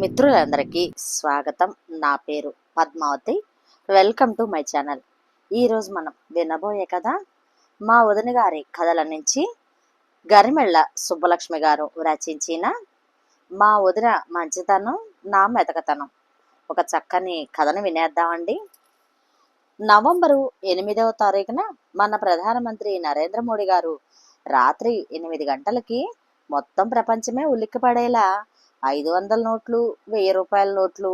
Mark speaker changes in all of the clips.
Speaker 1: మిత్రులందరికీ స్వాగతం. నా పేరు Padmavathi. Welcome to my channel. ఈరోజు మనం వినబోయే కథ మా వదిన గారి కథల నుంచి గరిమెళ్ళ సుబ్బలక్ష్మి గారు రచించిన మా వదిన మంచితనం నా మెతకతనం. ఒక చక్కని కథను వినేద్దామండి. నవంబరు ఎనిమిదవ తారీఖున మన ప్రధానమంత్రి నరేంద్ర మోడీ గారు రాత్రి ఎనిమిది గంటలకి మొత్తం ప్రపంచమే ఉలిక్కిపడేలా ఐదు వందల నోట్లు వెయ్యి రూపాయల నోట్లు.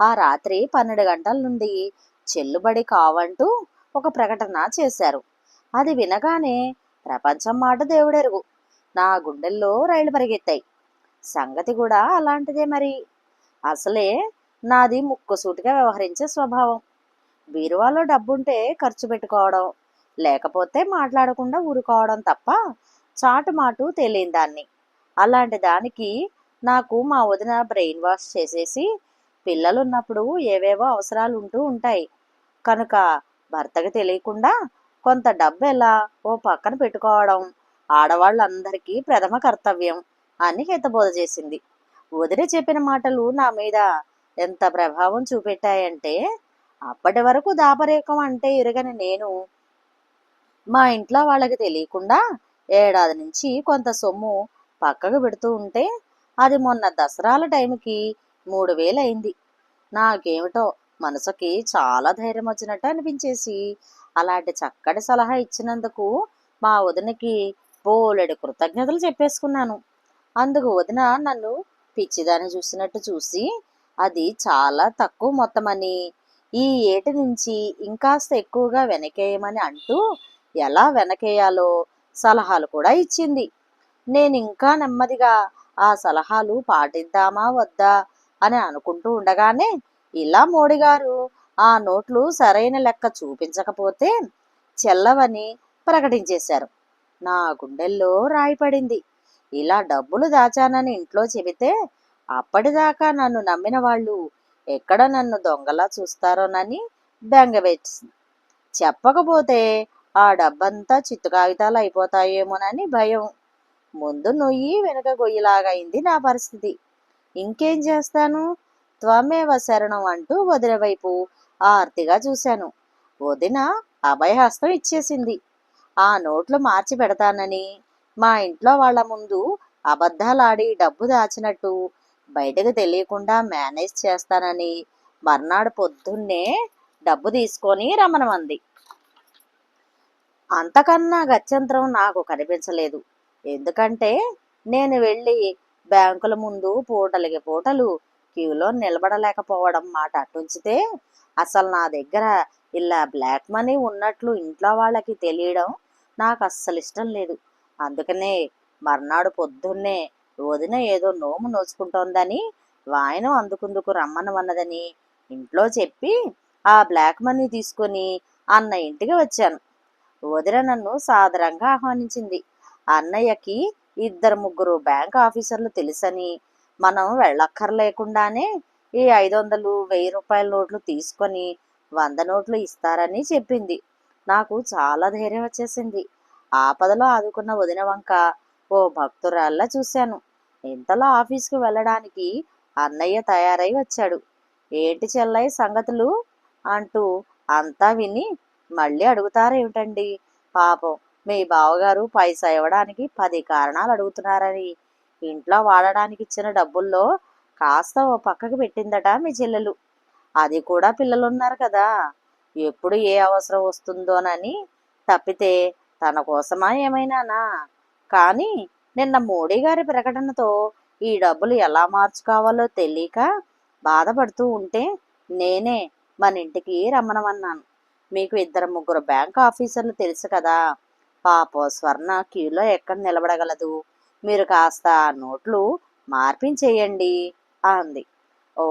Speaker 1: ఆ రాత్రి పన్నెండు గంటల నుండి చెల్లుబడి కావంటూ ఒక ప్రకటన చేశారు. అది వినగానే ప్రపంచం మాట దేవుడెరుగు. నా గుండెల్లో రైలు పరిగెత్తాయి. సంగతి కూడా అలాంటిదే మరి. అసలే నాది ముక్కుసూటిగా వ్యవహరించే స్వభావం. బీరువాలో డబ్బుంటే ఖర్చు పెట్టుకోవడం లేకపోతే మాట్లాడకుండా ఊరుకోవడం తప్ప చాటుమాటు తెలియని దాన్ని. అలాంటి దానికి నాకు మా వదిన బ్రెయిన్ వాష్ చేసేసి పిల్లలు ఉన్నప్పుడు ఏవేవో అవసరాలు ఉంటూ ఉంటాయి. కనుక భర్తకి తెలియకుండా కొంత డబ్బు ఎలా ఓ పక్కన పెట్టుకోవడం ఆడవాళ్ళందరికీ ప్రథమ కర్తవ్యం అని హితబోధ చేసింది. వదిన చెప్పిన మాటలు నా మీద ఎంత ప్రభావం చూపెట్టాయంటే అప్పటి వరకు దాపరేకం అంటే ఇరగని నేను మా ఇంట్లో వాళ్ళకి తెలియకుండా ఏడాది నుంచి కొంత సొమ్ము పక్కకు పెడుతూ ఉంటే అది మొన్న దసరాల టైంకి మూడు వేలు అయింది నాకేమిటో మనసుకి చాలా ధైర్యం వచ్చినట్టు అనిపించేసి అలాంటి చక్కటి సలహా ఇచ్చినందుకు మా వదినకి బోలెడు కృతజ్ఞతలు చెప్పేసుకున్నాను. అందుకు వదిన నన్ను పిచ్చిదాన్ని చూసినట్టు చూసి అది చాలా తక్కువ మొత్తమని ఈ ఏటి నుంచి ఇంకాస్త ఎక్కువగా వెనకేయమని అంటూ ఎలా వెనకేయాలో సలహాలు కూడా ఇచ్చింది. నేను ఇంకా నెమ్మదిగా ఆ సలహాలు పాటిద్దామా వద్దా అని అనుకుంటూ ఉండగానే ఇలా మోడీ గారు ఆ నోట్లు సరైన లెక్క చూపించకపోతే చెల్లవని ప్రకటించేశారు. నా గుండెల్లో రాయిపడింది ఇలా డబ్బులు దాచానని ఇంట్లో చెబితే అప్పటిదాకా నన్ను నమ్మిన వాళ్ళు ఎక్కడ నన్ను దొంగలా చూస్తారోనని బెంగవేసింది చెప్పకపోతే ఆ డబ్బంతా చిత్తు కాగితాలు అయిపోతాయేమోనని భయం. ముందు నొయ్యి వెనుక గొయ్యిలాగైంది నా పరిస్థితి. ఇంకేం చేస్తాను? త్వమేవ శరణం అంటూ వదిన వైపు ఆర్తిగా చూశాను. వదిన అభయహస్తం ఇచ్చేసింది. ఆ నోట్లు మార్చి పెడతానని. మా ఇంట్లో వాళ్ళ ముందు అబద్ధాలాడి డబ్బు దాచినట్టు బయటకు తెలియకుండా మేనేజ్ చేస్తానని మర్నాడు పొద్దున్నే డబ్బు తీసుకొని రమణమంది అంతకన్నా గత్యంతరం నాకు కనిపించలేదు. ఎందుకంటే నేను వెళ్ళి బ్యాంకుల ముందు పూటలకి పూటలు క్యూలో నిలబడలేకపోవడం మాట అటుంచితే అసలు నా దగ్గర ఇలా బ్లాక్ మనీ ఉన్నట్లు ఇంట్లో వాళ్ళకి తెలియడం నాకు అస్సలు ఇష్టం లేదు. అందుకనే మర్నాడు పొద్దున్నే వదిన ఏదో నోము నోచుకుంటోందని వాయనం అందుకుందుకు రమ్మనమన్నదని ఇంట్లో చెప్పి ఆ బ్లాక్ మనీ తీసుకొని అన్న ఇంటికి వచ్చాను. వదిన నన్ను సాదరంగా ఆహ్వానించింది. అన్నయ్యకి ఇద్దరు ముగ్గురు బ్యాంక్ ఆఫీసర్లు తెలుసని. మనం వెళ్ళక్కర్లేకుండానే ఈ ఐదు వందలు వెయ్యి రూపాయల నోట్లు తీసుకొని వంద నోట్లు ఇస్తారని చెప్పింది. నాకు చాలా ధైర్యం వచ్చేసింది. ఆపదలో ఆదుకున్న వదిన వంక ఓ భక్తురాల్లా చూశాను. ఇంతలో ఆఫీస్కి వెళ్ళడానికి అన్నయ్య తయారై వచ్చాడు. ఏంటి చెల్లయ్య సంగతులు? అంటూ అంతా విని మళ్ళీ అడుగుతారేమిటండి? పాపం మీ బావగారు పైసా ఇవ్వడానికి పది కారణాలు అడుగుతున్నారని. ఇంట్లో వాడడానికి ఇచ్చిన డబ్బుల్లో కాస్త ఓ పక్కకి పెట్టిందట మీ చెల్లెలు. అది కూడా పిల్లలున్నారు కదా. ఎప్పుడు ఏ అవసరం వస్తుందోనని తప్పితే తన కోసమా ఏమైనానా? కానీ నిన్న మోడీ గారి ప్రకటనతో ఈ డబ్బులు ఎలా మార్చుకోవాలో తెలియక బాధపడుతూ ఉంటే నేనే మన ఇంటికి రమ్మనమన్నాను. మీకు ఇద్దరు ముగ్గురు బ్యాంక్ ఆఫీసర్లు తెలుసు కదా. పాప స్వర్ణ క్యూలో ఎక్కడ నిలబడగలదు? మీరు కాస్త నోట్లు మార్పించేయండి అంది. ఓ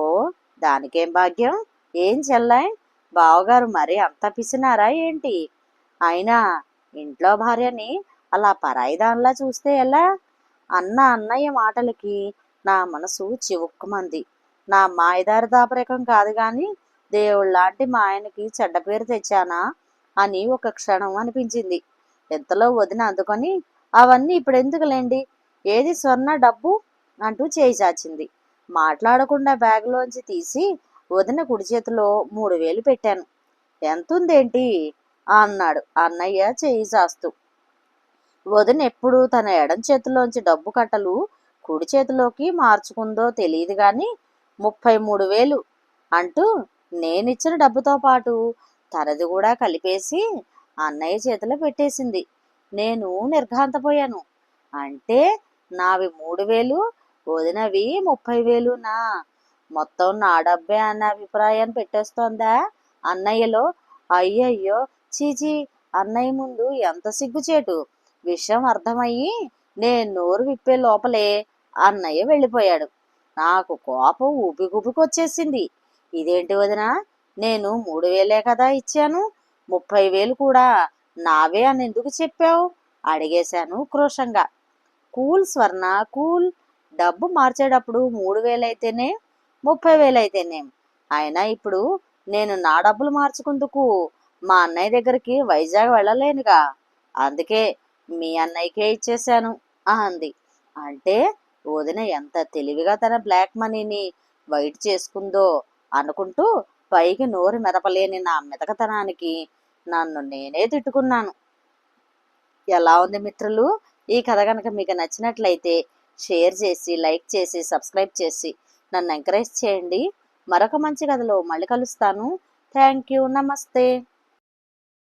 Speaker 1: దానికేం భాగ్యం? ఏం చెల్లాయ్ బావగారు మరి అంత పిసినారా ఏంటి? అయినా ఇంట్లో భార్యని అలా పరాయిదానిలా చూస్తే ఎలా? అన్న అన్నయ్య మాటలకి నా మనసు చివుక్కుమంది. నా మాయదారి దాపరికం కాదు గాని దేవుళ్ళలాంటి మా ఆయనకి చెడ్డ పేరు తెచ్చానా అని ఒక క్షణం అనిపించింది. ఎంతలో వదిన అందుకొని అవన్నీ ఇప్పుడు ఎందుకులేండి? ఏది స్వర్ణ డబ్బు అంటూ చేయి చాచింది. మాట్లాడకుండా బ్యాగ్లోంచి తీసి వదిన కుడి చేతిలో మూడు వేలు పెట్టాను. ఎంతుందేంటి? అన్నాడు అన్నయ్య చేయి చాస్తూ. వదిన ఎప్పుడు తన ఎడం చేతిలోంచి డబ్బు కట్టలు కుడి చేతిలోకి మార్చుకుందో తెలియదు గాని ముప్పై మూడు వేలు అంటూ నేనిచ్చిన డబ్బుతో పాటు తనది కూడా కలిపేసి అన్నయ్య చేతిలో పెట్టేసింది. నేను నిర్ఘాంతపోయాను. అంటే నావి మూడు వేలు వదినవి ముప్పై వేలునా? మొత్తం నా డబ్బే అన్న అభిప్రాయాన్ని పెట్టేస్తోందా అన్నయ్యలో? అయ్యయ్యో చీచీ అన్నయ్య ముందు ఎంత సిగ్గుచేటు? విషయం అర్థమయ్యి నేను నోరు విప్పే లోపలే అన్నయ్య వెళ్ళిపోయాడు. నాకు కోపం ఊపిగుపికొచ్చేసింది. ఇదేంటి వదిన? నేను మూడు వేలే కదా ఇచ్చాను. ముప్పై వేలు కూడా నావే అని ఎందుకు చెప్పావు? అడిగేశాను క్రోషంగా. Cool Swarna cool. డబ్బు మార్చేటప్పుడు మూడు వేలైతేనే ముప్పై వేలైతేనే అయినా ఇప్పుడు నేను నా డబ్బులు మార్చుకుందుకు మా అన్నయ్య దగ్గరికి వైజాగ్ వెళ్ళలేనుగా. అందుకే మీ అన్నయ్యకే ఇచ్చేశాను అంది. అంటే వదిన ఎంత తెలివిగా తన బ్లాక్ మనీని వైట్ చేసుకుందో అనుకుంటూ పైకి నోరు మెదపలేని నా మెతకతనానికి నన్ను నేనే తిట్టుకున్నాను. ఎలా ఉంది మిత్రులు? ఈ కథ కనుక మీకు నచ్చినట్లయితే షేర్ చేసి లైక్ చేసి సబ్స్క్రైబ్ చేసి నన్ను ఎంకరేజ్ చేయండి. మరొక మంచి కథలో మళ్ళీ కలుస్తాను. Thank you. నమస్తే.